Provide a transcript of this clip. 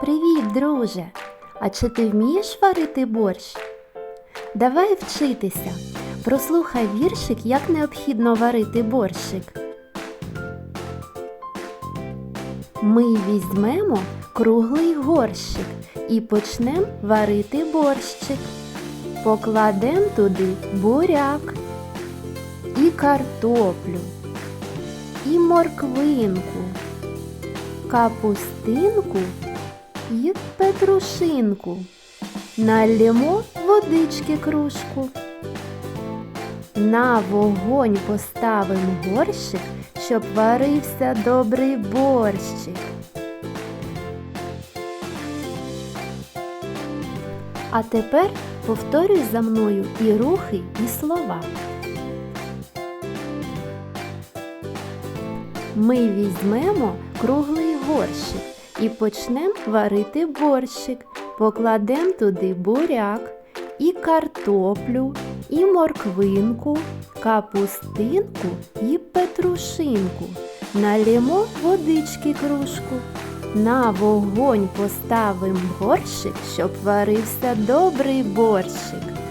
Привіт, друже! А чи ти вмієш варити борщ? Давай вчитися. Прослухай віршик, як необхідно варити борщик. Ми візьмемо круглий горщик і почнем варити борщик. Покладем туди буряк і картоплю, і морквинку, капустинку і петрушинку. Налємо водички кружку. На вогонь поставимо горщик, щоб варився добрий борщик. А тепер повторюй за мною і рухи, і слова. Ми візьмемо круглий горщик і почнем варити борщик. Покладем туди буряк, і картоплю, і морквинку, капустинку і петрушинку. Налємо водички кружку. На вогонь поставим горщик, щоб варився добрий борщик.